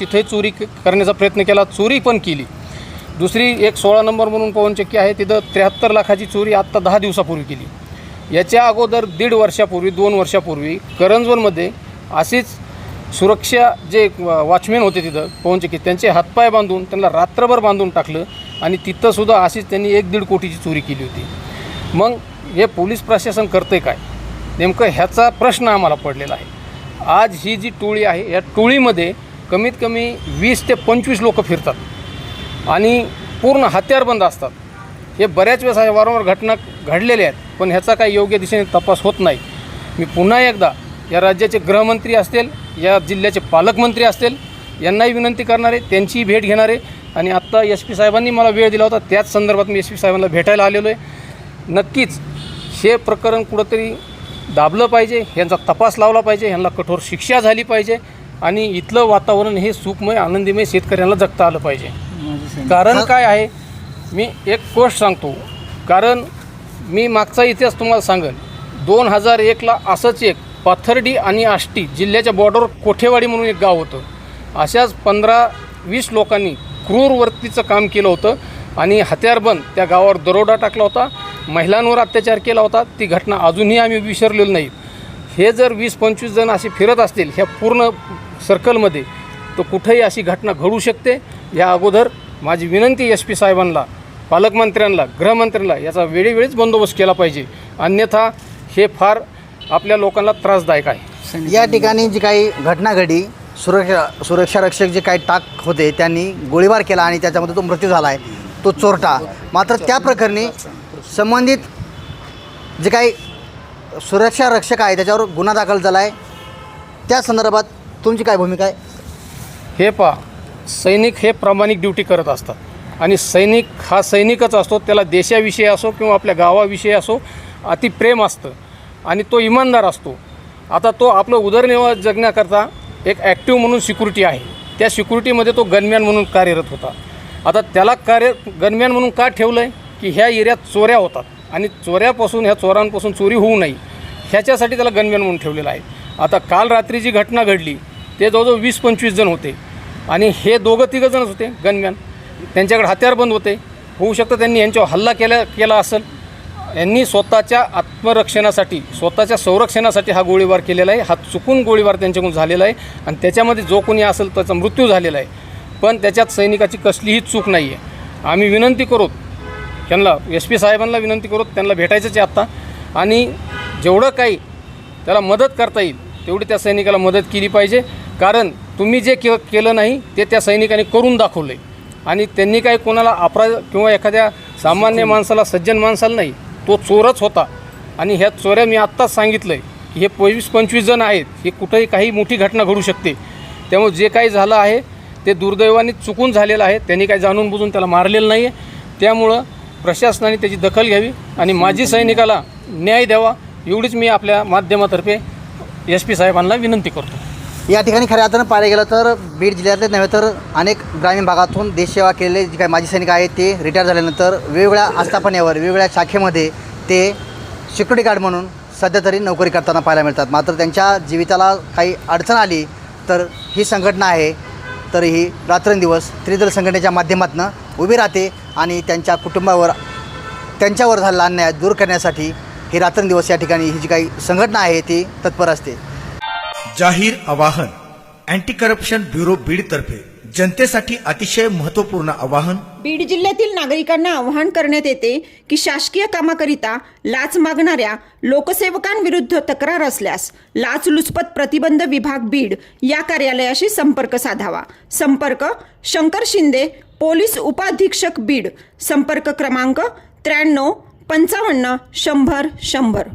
तिथे चोरी करण्याचा प्रयत्न केला चोरी पण केली. दुसरी एक सोळा नंबर म्हणून पवनचक्की आहे तिथं त्र्याहत्तर लाखाची चोरी आत्ता दहा दिवसापूर्वी केली. याच्या अगोदर दीड वर्षापूर्वी दोन वर्षापूर्वी करंजवनमध्ये अशीच सुरक्षा जे वॉचमॅन होते तिथं पवनचक्की त्यांचे हातपाय बांधून त्यांना रात्रभर बांधून टाकलं आणि तिथंसुद्धा अशीच त्यांनी एक दीड कोटीची चोरी केली होती. मग हे पोलीस प्रशासन करते काय? नेमकं ह्याचा प्रश्न आम्हाला पडलेला आहे. आज ही जी टोळी आहे या टोळीमध्ये कमीत कमी वीस ते पंचवीस लोक फिरतात आणि पूर्ण हत्यारबंद असतात. हे बऱ्याच वेळेस आहे वारंवार घटना घडलेल्या आहेत पण ह्याचा काही योग्य दिशेने तपास होत नाही. मी पुन्हा एकदा या राज्याचे गृहमंत्री असतील या जिल्ह्याचे पालकमंत्री असतील यांनाही विनंती करणारे त्यांचीही भेट घेणारे आणि आत्ता एस पी साहेबांनी मला वेळ दिला होता त्याच संदर्भात मी एस पी साहेबांना भेटायला आलेलो आहे. नक्कीच हे प्रकरण कुठंतरी दाबलं पाहिजे यांचा तपास लावला पाहिजे यांना कठोर शिक्षा झाली पाहिजे आणि इथलं वातावरण हे सुखमय आनंदीमय शेतकऱ्यांना जगता आलं पाहिजे. कारण काय आहे? मी एक गोष्ट सांगतो. कारण मी मागचा इतिहास तुम्हाला सांगेन दोन हजार एकला असंच एक पाथर्डी आणि आष्टी जिल्ह्याच्या बॉर्डरवर कोठेवाडी म्हणून एक गाव होतं. अशाच पंधरा वीस लोकांनी क्रूरवर्तीचं काम केलं होतं आणि हत्यारबंद त्या गावावर दरोडा टाकला होता. महिलांवर अत्याचार केला होता. ती घटना अजूनही आम्ही विसरलेलो नाही. हे जर वीस पंचवीस जण असे फिरत असतील ह्या पूर्ण सर्कलमध्ये तर कुठेही अशी घटना घडू शकते. या अगोदर माझी विनंती एस पी साहेबांना पालकमंत्र्यांना गृहमंत्र्यांना याचा वेळेवेळीच बंदोबस्त केला पाहिजे. अन्यथा हे फार आपल्या लोकांना त्रासदायक आहे. या ठिकाणी जी काही घटना घडी सुरक्षा सुरक्षा रक्षक जे काही टाक होते त्यांनी गोळीबार केला आणि त्याच्यामध्ये तो मृत्यू झाला आहे. तो चोरटा. मात्र त्या प्रकरणी संबंधित जे काही सुरक्षा रक्षक आहे त्याच्यावर गुन्हा दाखल झाला आहे. त्या संदर्भात तुमची काय भूमिका आहे? हे पहा सैनिक हे प्रामाणिक ड्युटी करत असतात. आणि सैनिक हा सैनिकच असतो त्याला देशाविषयी असो किंवा आपल्या गावाविषयी असो अति प्रेम असतं. आणि तो इमानदार असतो. आता तो आपलं उदरनिर्वाह जगण्याकरता एक ॲक्टिव्ह म्हणून सिक्युरिटी आहे. त्या सिक्युरिटीमध्ये तो गनमॅन म्हणून कार्यरत होता. आता त्याला कार्य गनमॅन म्हणून का ठेवलं आहे की ह्या एरियात चोऱ्या होतात. आणि चोऱ्यापासून ह्या चोरांपासून चोरी होऊ नये. ह्याच्यासाठी त्याला गनमॅन म्हणून ठेवलेलं आहे. आता काल रात्री जी घटना घडली ते जवळजवळ वीस पंचवीस जण होते. आणि हे दोघं तिघं जणच होते गनमॅन त्यांच्याकडे हत्यारबंद होते. होऊ शकतं त्यांनी यांच्यावर हल्ला केला केला असेल. यांनी स्वतःच्या आत्मरक्षणासाठी स्वतःच्या संरक्षणासाठी हा गोळीबार केलेला आहे. हा चुकून गोळीबार त्यांच्याकडून झालेला आहे. आणि त्याच्यामध्ये जो कोणी असेल त्याचा मृत्यू झालेला आहे. पण त्याच्यात सैनिकाची कसलीही चूक नाही आहे आम्ही विनंती करू त्यांना एस पी साहेबांना विनंती करू त्यांना भेटायचंच आहे आत्ता. आणि जेवढं काही त्याला मदत करता येईल. तेवढी त्या सैनिकाला मदत केली पाहिजे. कारण तुम्ही जे के केलं नाही ते त्या सैनिकाने करून दाखवलं. आहे आणि त्यांनी काही कोणाला अपराध किंवा एखाद्या सामान्य माणसाला सज्जन माणसाला नाही तो चोरच होता. आणि ह्या चोऱ्या मी आत्ताच सांगितलं आहे की हे पंचवीस पंचवीस जण आहेत. हे कुठंही काही मोठी घटना घडू शकते. त्यामुळे जे काही झालं आहे ते दुर्दैवाने चुकून झालेलं आहे. त्यांनी काही जाणून बुजून त्याला मारलेलं नाही आहे त्यामुळं प्रशासनाने त्याची दखल घ्यावी आणि माजी सैनिकाला न्याय द्यावा. एवढीच मी आपल्या माध्यमातर्फे एस पी साहेबांना विनंती करतो. या ठिकाणी खऱ्या अर्थानं पाहायला गेलं तर बीड जिल्ह्यातले नव्हे तर अनेक ग्रामीण भागातून देशसेवा केलेले जे काही माजी सैनिक आहेत ते रिटायर झाल्यानंतर वेगवेगळ्या आस्थापनेवर वेगवेगळ्या शाखेमध्ये ते सिक्युरिटी गार्ड म्हणून सध्या तरी नोकरी करताना पाहायला मिळतात. मात्र त्यांच्या जीविताला काही अडचण आली तर ही संघटना आहे तर ही रात्रंदिवस त्रिदल संघटनेच्या माध्यमातून उभी राहते आणि त्यांच्या कुटुंबावर त्यांच्यावर झालेला अन्याय दूर करण्यासाठी ही रात्रंदिवस या ठिकाणी ही जी काही संघटना आहे ती तत्पर असते. जाहीर आवाहन अँटी करप्शन ब्युरो बीड तर्फे. जनतेसाठी अतिशय महत्त्वपूर्ण आवाहन. बीड जिल्ह्यातील नागरिकांना आवाहन करण्यात येते की शासकीय कामाकरिता लाच मागणाऱ्या लोकसेवकांविरुद्ध तक्रार असल्यास लाचलुचपत प्रतिबंध विभाग बीड या कार्यालयाशी संपर्क साधावा. संपर्क शंकर शिंदे पोलीस उपाधीक्षक बीड. संपर्क क्रमांक त्र्याण्णव पंचावन्न शंभर शंभर